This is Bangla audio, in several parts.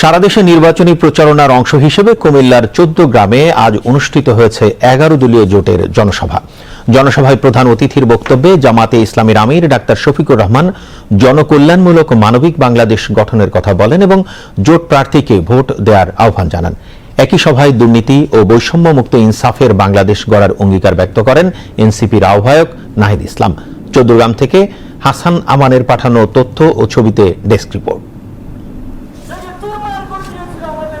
সারা দেশে নির্বাচনী প্রচারণার অংশ হিসেবে কুমিল্লার চোদ্দ গ্রামে আজ অনুষ্ঠিত হয়েছে এগারো দলীয় জোটের জনসভা। জনসভায় প্রধান অতিথির বক্তব্যে জামাতে ইসলামীর আমির ডাক্তার শফিকুর রহমান জনকল্যাণমূলক মানবিক বাংলাদেশ গঠনের কথা বলেন এবং জোট প্রার্থীকে ভোট দেওয়ার আহ্বান জানান। একই সভায় দুর্নীতি ও বৈষম্যমুক্ত ইনসাফের বাংলাদেশ গড়ার অঙ্গীকার ব্যক্ত করেন এনসিপির আহ্বায়ক নাহিদ ইসলাম। চৌদ্দগ্রাম থেকে হাসান আমানের পাঠানো তথ্য ও ছবিতে ডেস্ক রিপোর্ট।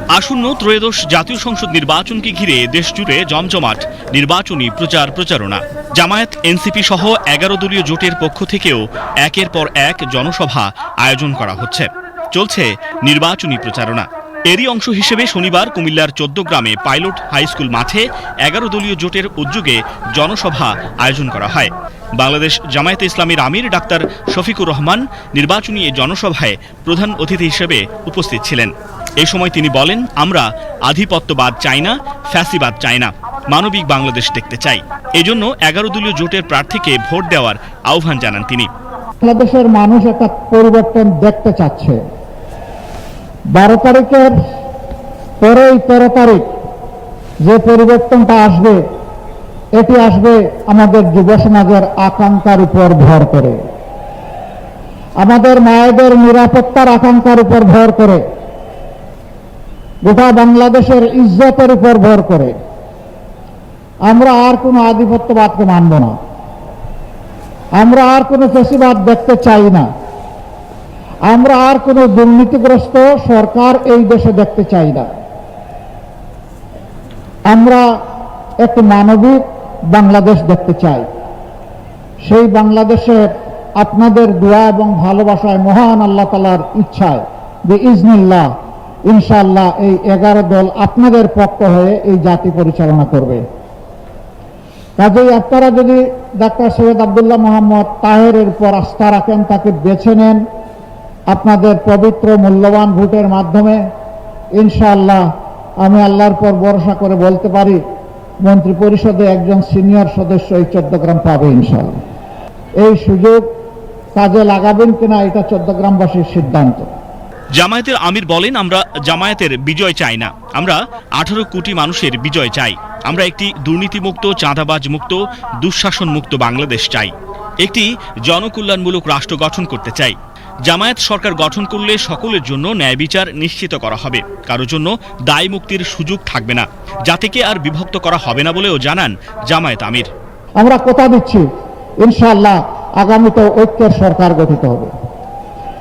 আসন্ন ত্রয়োদশ জাতীয় সংসদ নির্বাচনকে ঘিরে দেশজুড়ে জমজমাট, নির্বাচনী প্রচার প্রচারণা। জামায়াত, এনসিপি সহ এগারো দলীয় জোটের পক্ষ থেকেও একের পর এক জনসভা আয়োজন করা হচ্ছে। চলছে নির্বাচনী প্রচারণা। এরই অংশ হিসেবে শনিবার কুমিল্লার চোদ্দ গ্রামে পাইলট হাই স্কুল মাঠে এগারো দলীয় জোটের উদ্যোগে জনসভা আয়োজন করা হয়। বাংলাদেশ জামায়াতে ইসলামীর আমির ডাক্তার শফিকুর রহমান নির্বাচনী জনসভায় প্রধান অতিথি হিসেবে উপস্থিত ছিলেন। এই সময় তিনি বলেন, আমরা আধিপত্যবাদ চাই না, ফ্যাসিবাদ চাই না। মানবিক বাংলাদেশ দেখতে চাই। এজন্য এগারো দলীয় জোটের প্রার্থীকে ভোট দেওয়ার আহ্বান জানান তিনি। বাংলাদেশের মানুষ একটা পরিবর্তন দেখতে চাচ্ছে। বারো তারিখের পরেই তেরো তারিখ যে পরিবর্তনটা আসবে, এটি আসবে আমাদের যুব সমাজের আকাঙ্ক্ষার উপর ভর করে। আমাদের মায়েদের নিরাপত্তার আকাঙ্ক্ষার উপর ভর করে। গোটা বাংলাদেশের ইজ্জতের উপর ভর করে। আমরা আর কোনো আধিপত্যবাদকে মানব না। আমরা আর কোনো ফেসিবাদ দেখতে চাই না। আমরা আর কোনো দুর্নীতিগ্রস্ত সরকার এই দেশে দেখতে চাই না। আমরা একটি মানবিক বাংলাদেশ দেখতে চাই। সেই বাংলাদেশে আপনাদের দোয়া এবং ভালোবাসায় মহান আল্লাহ তালার ইচ্ছায় যে ইজনিল্লাহ ইনশাআল্লাহ এই এগারো দল আপনাদের পক্ষ হয়ে এই জাতি পরিচালনা করবে। কাজেই আপনারা যদি ডাক্তার সৈয়দ আবদুল্লাহ মোহাম্মদ তাহেরের উপর আস্থা রাখেন, তাকে বেছে নেন আপনাদের পবিত্র মূল্যবান ভোটের মাধ্যমে, ইনশাআল্লাহ আমি আল্লাহর পর ভরসা করে বলতে পারি মন্ত্রী পরিষদে একজন সিনিয়র সদস্য এই চোদ্দগ্রাম পাবে ইনশাআল্লাহ। এই সুযোগ কাজে লাগাবেন কিনা, এটা চোদ্দগ্রামবাসীর সিদ্ধান্ত। জামায়াতের আমির বলেন, আমরা জামায়াতের বিজয় চাই না। আমরা আঠারো কোটি মানুষের বিজয় চাই। আমরা একটি দুর্নীতিমুক্ত চাঁদাবাজ মুক্ত দুঃশাসন মুক্ত বাংলাদেশ চাই। একটি জনকল্যাণমূলক রাষ্ট্র গঠন করতে চাই। জামায়াত সরকার গঠন করলে সকলের জন্য ন্যায় বিচার নিশ্চিত করা হবে। কারোর জন্য দায় মুক্তির সুযোগ থাকবে না। জাতিকে আর বিভক্ত করা হবে না বলেও জানান জামায়াত আমির। আমরা কথা দিচ্ছি, ইনশাআল্লাহ আগামীতে ঐক্যের সরকার গঠিত হবে।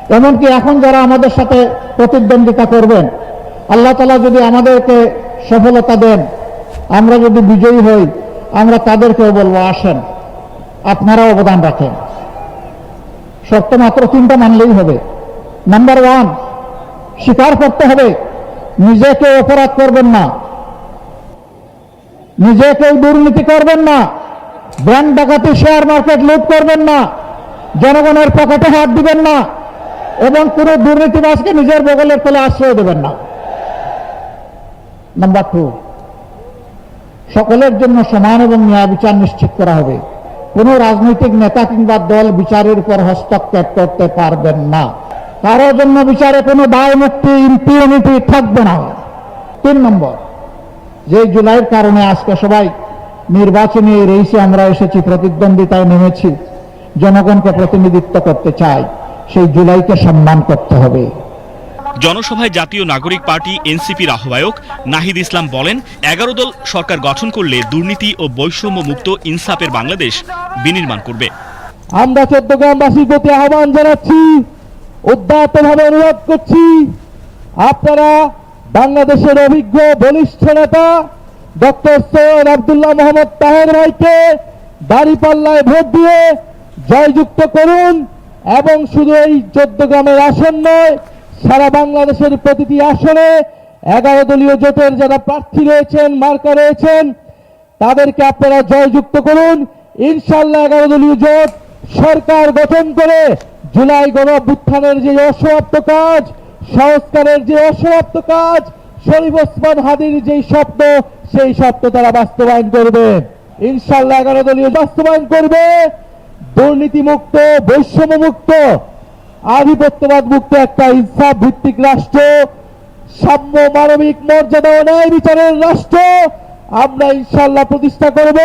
এমনকি এখন যারা আমাদের সাথে প্রতিদ্বন্দ্বিতা করবেন, আল্লাহ তালা যদি আমাদেরকে সফলতা দেন, আমরা যদি বিজয়ী হই, আমরা তাদেরকেও বলব, আসেন আপনারা অবদান রাখেন। শর্ত মাত্র তিনটা মানলেই হবে। নাম্বার ওয়ান স্বীকার করতে হবে, নিজেকে অপরাধ করবেন না। নিজেকে দুর্নীতি করবেন না। ব্যাংক ডাকাতি শেয়ার মার্কেট লুট করবেন না। জনগণের পকেটে হাত দিবেন না। এবং কোন দুর্নীতিবাসকে নিজের বগলের তলে আশ্রয় দেবেন না। নাম্বার টু সকলের জন্য সমান এবং ন্যায় বিচার নিশ্চিত করা হবে। কোন রাজনৈতিক নেতা কিংবা দল বিচারের উপর হস্তক্ষেপ করতে পারবেন না। কারোর জন্য বিচারে কোনো দায় মুক্তি ইম্পিউনিটি থাকবে না। তিন নম্বর যে জুলাইয়ের কারণে আজকে সবাই নির্বাচনী রেসে আমরা এসেছি, প্রতিদ্বন্দ্বিতায় নেমেছি, জনগণকে প্রতিনিধিত্ব করতে চাই। সেই জুলাইকে সম্মান করতে হবে। জনসভায় জাতীয় নাগরিক পার্টি এনসিপির আহ্বায়ক নাহিদ ইসলাম বলেন এগারো দল সরকার গঠন করলে দুর্নীতি ও বৈষম্য মুক্ত ইনসাফের বাংলাদেশ বিনির্মাণ করবে। আমরা চট্টগ্রামবাসীর প্রতি আহ্বান জানাচ্ছি উদ্যাতভাবে অনুরোধ করছি আপনারা বাংলাদেশের অভিজ্ঞ বলিষ্ঠ নেতা ডক্টর সৈয়দ আবদুল্লাহ মোহাম্মদ তাহের ভাইকে দাঁড়িপাল্লায় ভোট দিয়ে জয়যুক্ত করুন। এবং শুধু এই চোদ্দ গ্রামের আসন নয়, সারা বাংলাদেশের প্রতিটি আসনে এগারো দলীয় জোটের যারা প্রার্থী রয়েছেন, মার্কা রয়েছেন, তাদেরকে আপনারা জয়যুক্ত করুন। ইনশাল্লাহ এগারো দলীয় জোট সরকার গঠন করে জুলাই গণ অভ্যুত্থানের যে অসমাপ্ত কাজ, সংস্কারের যে অসমাপ্ত কাজ, শরীফ ওসমান হাদির যেই স্বপ্ন, সেই স্বপ্ন তারা বাস্তবায়ন করবে। ইনশাল্লাহ এগারো দলীয় বাস্তবায়ন করবে। দুর্নীতিমুক্ত বৈষম্য মুক্ত আধিপত্যবাদ মুক্ত একটা ইনসাফ ভিত্তিক রাষ্ট্র। সাম্য মানবিক মর্যাদা ন্যায় বিচারের রাষ্ট্র। আমরা ইনশাল্লাহ প্রতিষ্ঠা করব।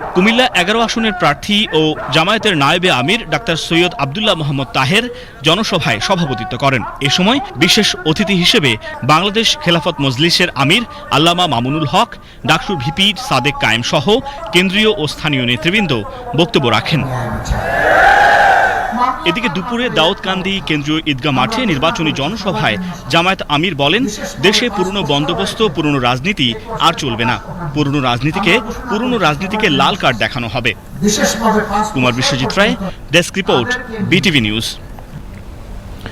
কুমিল্লা এগারো আসনের প্রার্থী ও জামায়াতের নায়েবে আমির ডাক্তার সৈয়দ আবদুল্লাহ মোহাম্মদ তাহের জনসভায় সভাপতিত্ব করেন। এ সময় বিশেষ অতিথি হিসেবে বাংলাদেশ খেলাফত মজলিসের আমির আল্লামা মামুনুল হক ডাকসুর ভিপি সাদেক কায়েম সহ কেন্দ্রীয় ও স্থানীয় নেতৃবৃন্দ বক্তব্য রাখেন। এদিকে দুপুরে দাউদকান্দি কেন্দ্রীয় ঈদগাহ মাঠে নির্বাচনী জনসভায় জামায়াত আমির বলেন, দেশে পুরনো বন্দোবস্ত, পুরনো রাজনীতি আর চলবে না। পুরনো রাজনীতিকে পুরনো রাজনীতিকে লাল কার্ড দেখানো হবে। Kumar Biswajit Roy desk report BTV news.